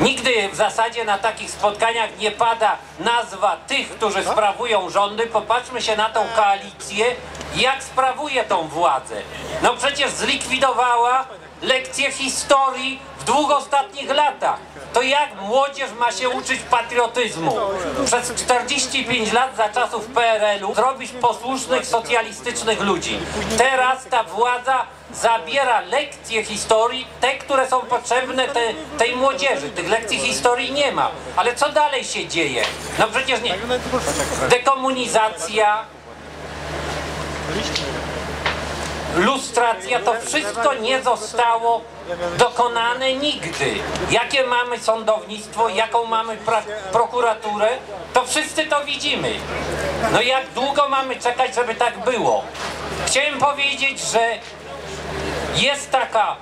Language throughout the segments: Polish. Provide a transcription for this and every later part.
nigdy w zasadzie na takich spotkaniach nie pada nazwa tych, którzy sprawują rządy. Popatrzmy się na tą koalicję, jak sprawuje tą władzę. No przecież zlikwidowała lekcje historii w dwóch ostatnich latach. To jak młodzież ma się uczyć patriotyzmu? Przez 45 lat za czasów PRL-u zrobić posłusznych socjalistycznych ludzi. Teraz ta władza zabiera lekcje historii, te, które są potrzebne te, tej młodzieży. Tych lekcji historii nie ma. Ale co dalej się dzieje? No przecież nie. Dekomunizacja, lustracja, to wszystko nie zostało dokonane nigdy. Jakie mamy sądownictwo, jaką mamy prokuraturę, to wszyscy to widzimy. No jak długo mamy czekać, żeby tak było? Chciałem powiedzieć, że jest taka,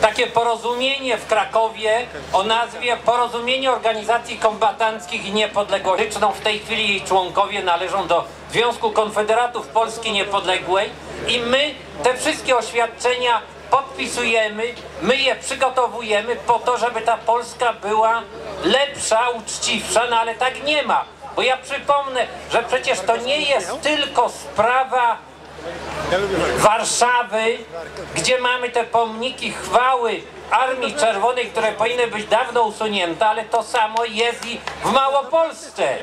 takie porozumienie w Krakowie o nazwie Porozumienie Organizacji Kombatanckich i Niepodległościową. W tej chwili jej członkowie należą do Związku Konfederatów Polski Niepodległej i my te wszystkie oświadczenia podpisujemy, my je przygotowujemy po to, żeby ta Polska była lepsza, uczciwsza, no ale tak nie ma. Bo ja przypomnę, że przecież to nie jest tylko sprawa Warszawy, gdzie mamy te pomniki chwały Armii Czerwonej, które powinny być dawno usunięte, ale to samo jest i w Małopolsce,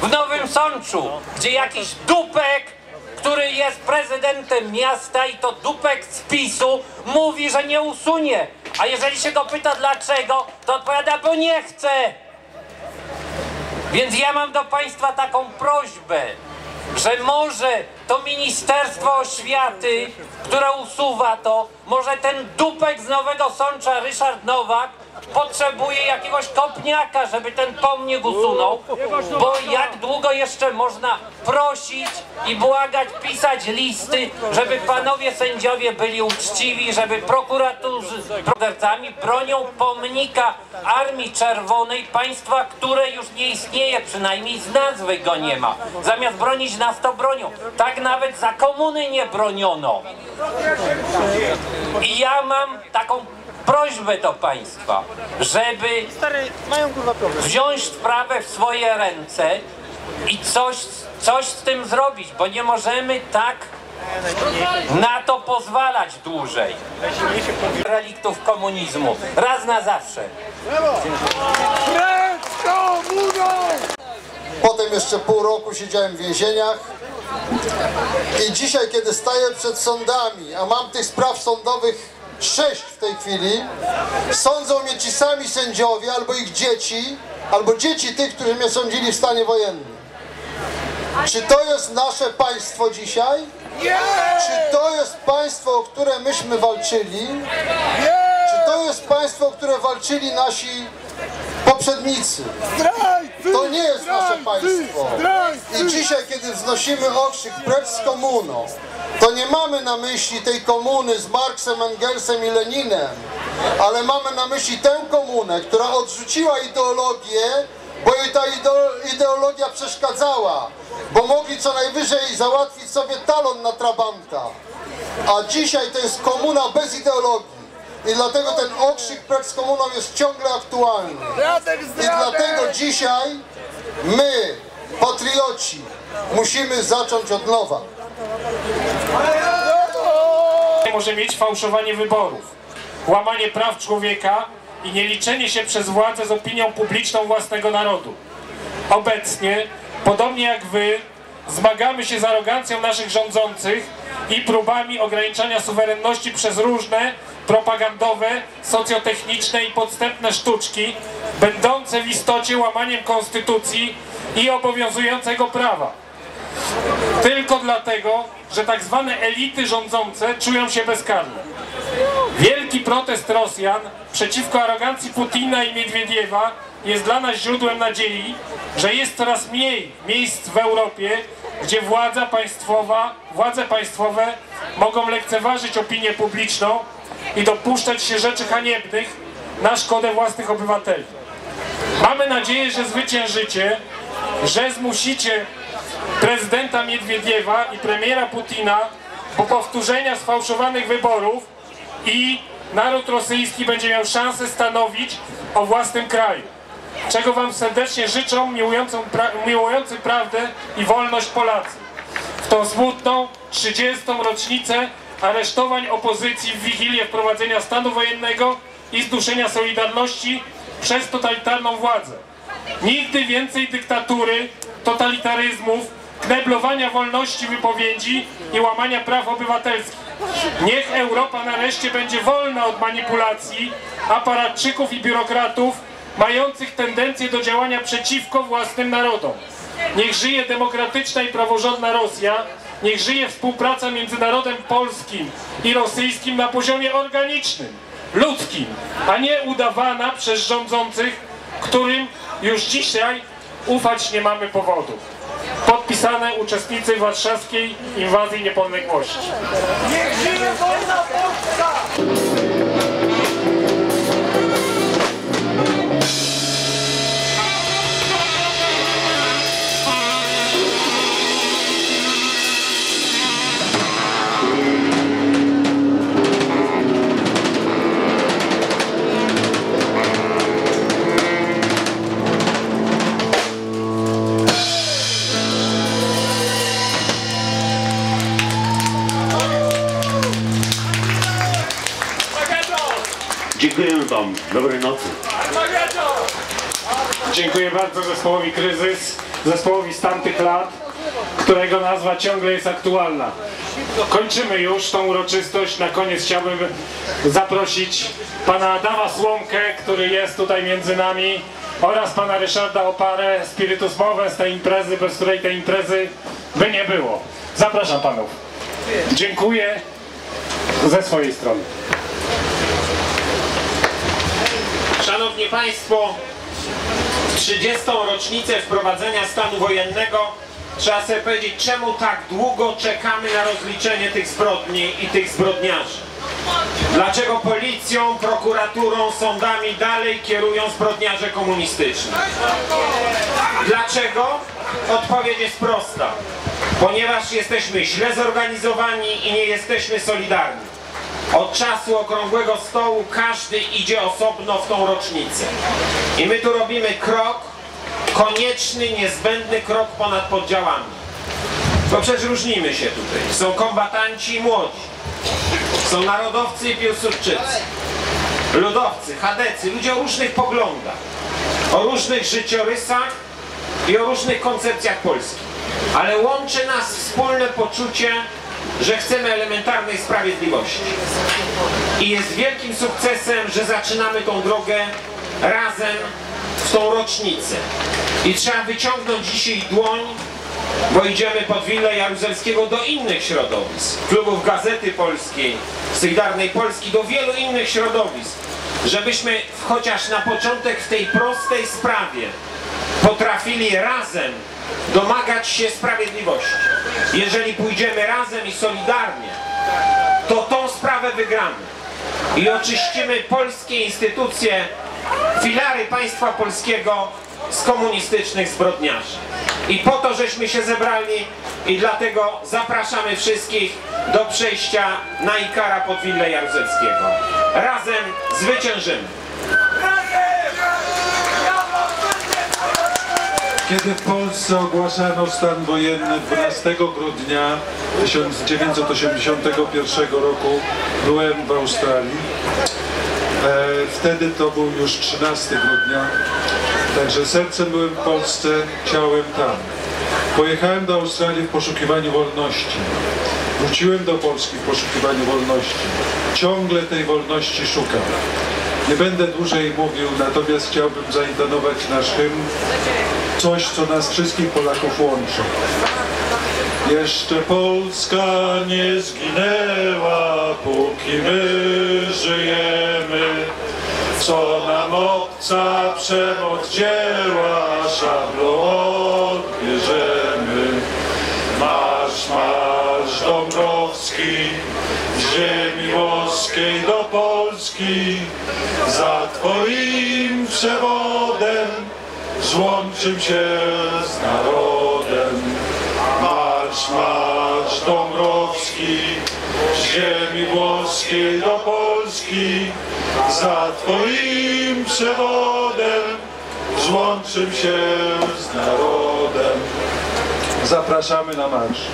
w Nowym Sączu, gdzie jakiś dupek, który jest prezydentem miasta i to dupek z PiSu, mówi, że nie usunie. A jeżeli się go pyta dlaczego, to odpowiada, bo nie chce. Więc ja mam do Państwa taką prośbę, że może to Ministerstwo Oświaty, które usuwa to, może ten dupek z Nowego Sącza, Ryszard Nowak, potrzebuje jakiegoś kopniaka, żeby ten pomnik usunął, bo jak długo jeszcze można prosić i błagać, pisać listy, żeby panowie sędziowie byli uczciwi, żeby prokuratorzy mordercami bronią pomnika Armii Czerwonej, państwa, które już nie istnieje, przynajmniej z nazwy go nie ma. Zamiast bronić nas to bronią. Tak nawet za komuny nie broniono. I ja mam taką prośbę do państwa, żeby wziąć sprawę w swoje ręce i coś, coś z tym zrobić, bo nie możemy tak na to pozwalać dłużej. Reliktów komunizmu. Raz na zawsze. Potem jeszcze pół roku siedziałem w więzieniach. I dzisiaj, kiedy staję przed sądami, a mam tych spraw sądowych sześć w tej chwili, sądzą mnie ci sami sędziowie, albo ich dzieci, albo dzieci tych, którzy mnie sądzili w stanie wojennym. Czy to jest nasze państwo dzisiaj? Czy to jest państwo, o które myśmy walczyli? Czy to jest państwo, o które walczyli nasi poprzednicy? To nie jest nasze państwo. I dzisiaj, kiedy wznosimy okrzyk precz z komuną, to nie mamy na myśli tej komuny z Marksem, Engelsem i Leninem, ale mamy na myśli tę komunę, która odrzuciła ideologię, bo jej ta ideo- ideologia przeszkadzała, bo mogli co najwyżej załatwić sobie talon na trabanta. A dzisiaj to jest komuna bez ideologii. I dlatego ten okrzyk precz z komuną jest ciągle aktualny. I dlatego dzisiaj my, patrioci, musimy zacząć od nowa. Może mieć fałszowanie wyborów, łamanie praw człowieka i nieliczenie się przez władzę z opinią publiczną własnego narodu. Obecnie, podobnie jak wy, zmagamy się z arogancją naszych rządzących i próbami ograniczania suwerenności przez różne propagandowe, socjotechniczne i podstępne sztuczki, będące w istocie łamaniem konstytucji i obowiązującego prawa. Tylko dlatego, że tak zwane elity rządzące czują się bezkarne. Wielki protest Rosjan przeciwko arogancji Putina i Miedwiediewa jest dla nas źródłem nadziei, że jest coraz mniej miejsc w Europie, gdzie władza państwowa, władze państwowe mogą lekceważyć opinię publiczną i dopuszczać się rzeczy haniebnych na szkodę własnych obywateli. Mamy nadzieję, że zwyciężycie, że zmusicie prezydenta Miedwiediewa i premiera Putina do powtórzenia sfałszowanych wyborów i naród rosyjski będzie miał szansę stanowić o własnym kraju. Czego Wam serdecznie życzą miłującą pra miłujący prawdę i wolność Polacy. W tą smutną 30. rocznicę aresztowań opozycji w Wigilię wprowadzenia stanu wojennego i zduszenia Solidarności przez totalitarną władzę. Nigdy więcej dyktatury, totalitaryzmów, kneblowania wolności wypowiedzi i łamania praw obywatelskich. Niech Europa nareszcie będzie wolna od manipulacji, aparatczyków i biurokratów mających tendencję do działania przeciwko własnym narodom. Niech żyje demokratyczna i praworządna Rosja, niech żyje współpraca między narodem polskim i rosyjskim na poziomie organicznym, ludzkim, a nie udawana przez rządzących, którym już dzisiaj ufać nie mamy powodu. Podpisane uczestnicy warszawskiej inwazji niepodległości. Dziękuję Wam. Dobrej nocy. Dziękuję bardzo zespołowi Kryzys, zespołowi z tamtych lat, którego nazwa ciągle jest aktualna. Kończymy już tą uroczystość. Na koniec chciałbym zaprosić pana Adama Słomkę, który jest tutaj między nami oraz pana Ryszarda Oparę, Spiritus Mowę z tej imprezy, bez której tej imprezy by nie było. Zapraszam panów. Dziękuję ze swojej strony. Szanowni Państwo, w 30. rocznicę wprowadzenia stanu wojennego trzeba sobie powiedzieć, czemu tak długo czekamy na rozliczenie tych zbrodni i tych zbrodniarzy. Dlaczego policją, prokuraturą, sądami dalej kierują zbrodniarze komunistyczni? Dlaczego? Odpowiedź jest prosta. Ponieważ jesteśmy źle zorganizowani i nie jesteśmy solidarni. Od czasu okrągłego stołu każdy idzie osobno w tą rocznicę. I my tu robimy krok, konieczny, niezbędny krok ponad podziałami. Bo przecież różnimy się tutaj. Są kombatanci i młodzi. Są narodowcy i piłsudczycy. Ludowcy, chadecy, ludzie o różnych poglądach. O różnych życiorysach i o różnych koncepcjach Polski. Ale łączy nas wspólne poczucie, że chcemy elementarnej sprawiedliwości. I jest wielkim sukcesem, że zaczynamy tą drogę razem w tą rocznicę. I trzeba wyciągnąć dzisiaj dłoń, bo idziemy pod Willę Jaruzelskiego do innych środowisk, klubów Gazety Polskiej, Solidarnej Polski, do wielu innych środowisk, żebyśmy chociaż na początek w tej prostej sprawie potrafili razem domagać się sprawiedliwości. Jeżeli pójdziemy razem i solidarnie, to tą sprawę wygramy i oczyścimy polskie instytucje, filary państwa polskiego z komunistycznych zbrodniarzy. I po to żeśmy się zebrali i dlatego zapraszamy wszystkich do przejścia na Ikara pod Willę Jaruzelskiego. Razem zwyciężymy! Kiedy w Polsce ogłaszano stan wojenny 12 grudnia 1981 roku, byłem w Australii. E, wtedy to był już 13 grudnia, także sercem byłem w Polsce, ciałem tam. Pojechałem do Australii w poszukiwaniu wolności. Wróciłem do Polski w poszukiwaniu wolności. Ciągle tej wolności szukam. Nie będę dłużej mówił, natomiast chciałbym zaintonować nasz hymn coś, co nas wszystkich Polaków łączy. Jeszcze Polska nie zginęła, póki my żyjemy. Co nam obca przemoc dzieła, szablą odbierzemy. Marsz, marsz Dąbrowski, ziemi włoskiej do Polski, za Twoim przewodem złączym się z narodem. Marsz, marsz Dąbrowski, z ziemi włoskiej do Polski, za Twoim przewodem złączył się z narodem. Zapraszamy na marsz.